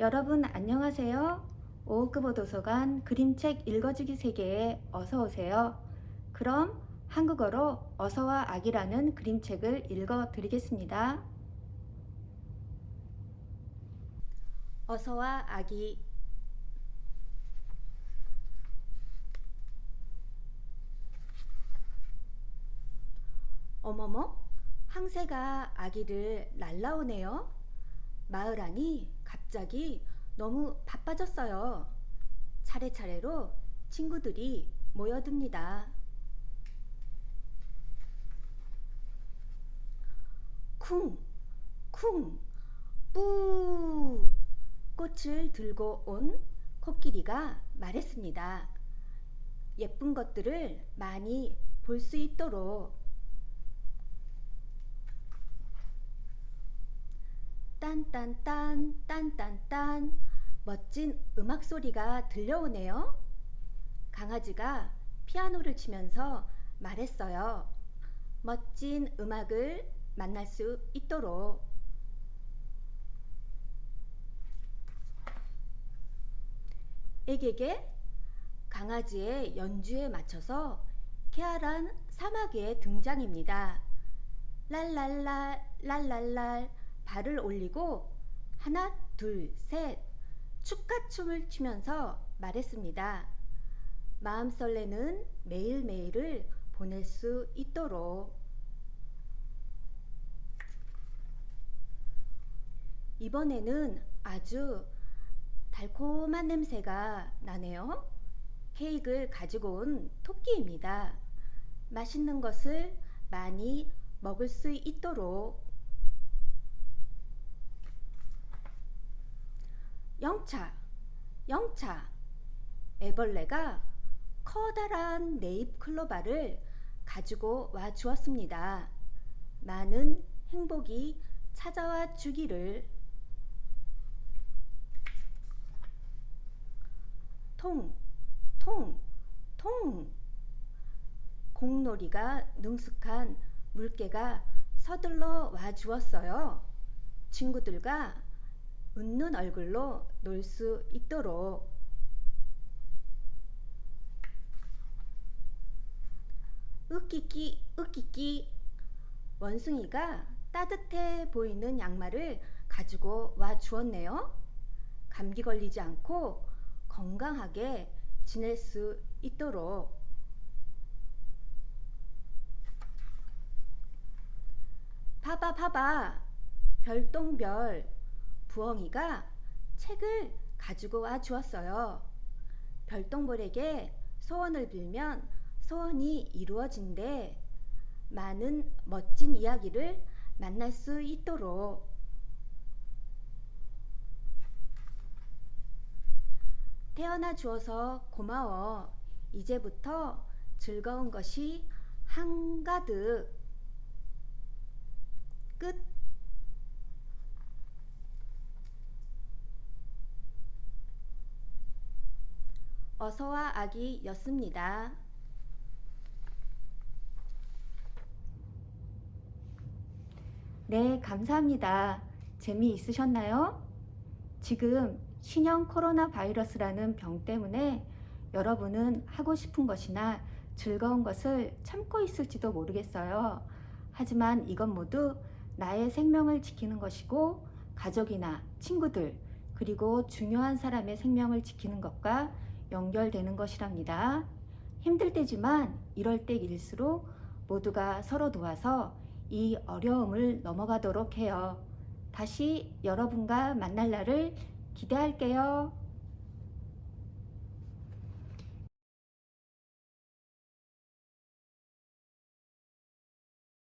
여러분 안녕하세요. 5급호 도서관 그림책 읽어주기 세계에 어서 오세요. 그럼 한국어로 어서와 아기라는 그림책을 읽어 드리겠습니다. 어서와 아기 어머머 항새가 아기를 날라오네요. 마을 안이 갑자기 너무 바빠졌어요. 차례차례로 친구들이 모여듭니다. 쿵, 쿵, 뿌. 꽃을 들고 온 코끼리가 말했습니다. 예쁜 것들을 많이 볼 수 있도록 딴딴딴 딴딴딴 멋진 음악 소리가 들려오네요. 강아지가 피아노를 치면서 말했어요. 멋진 음악을 만날 수 있도록 에게게 강아지의 연주에 맞춰서 쾌활한 사마귀의 등장입니다. 랄랄라 랄랄랄 발을 올리고 하나 둘 셋 축가춤을 추면서 말했습니다. 마음 설레는 매일매일을 보낼 수 있도록 이번에는 아주 달콤한 냄새가 나네요. 케이크를 가지고 온 토끼입니다. 맛있는 것을 많이 먹을 수 있도록 영차, 영차. 애벌레가 커다란 네잎 클로바를 가지고 와 주었습니다. 많은 행복이 찾아와 주기를 통, 통, 통. 공놀이가 능숙한 물개가 서둘러 와 주었어요. 친구들과 웃는 얼굴로 놀 수 있도록. 으끼끼 으끼끼 원숭이가 따뜻해 보이는 양말을 가지고 와 주었네요. 감기 걸리지 않고 건강하게 지낼 수 있도록. 봐봐 봐봐. 별똥별 부엉이가 책을 가지고 와 주었어요. 별똥별에게 소원을 빌면 소원이 이루어진대. 많은 멋진 이야기를 만날 수 있도록 태어나 주어서 고마워. 이제부터 즐거운 것이 한가득. 끝. 어서와 아기였습니다. 네, 감사합니다. 재미있으셨나요? 지금 신형 코로나 바이러스라는 병 때문에 여러분은 하고 싶은 것이나 즐거운 것을 참고 있을지도 모르겠어요. 하지만 이건 모두 나의 생명을 지키는 것이고 가족이나 친구들 그리고 중요한 사람의 생명을 지키는 것과 연결되는 것이랍니다. 힘들 때지만 이럴 때일수록 모두가 서로 도와서 이 어려움을 넘어가도록 해요. 다시 여러분과 만날 날을 기대할게요.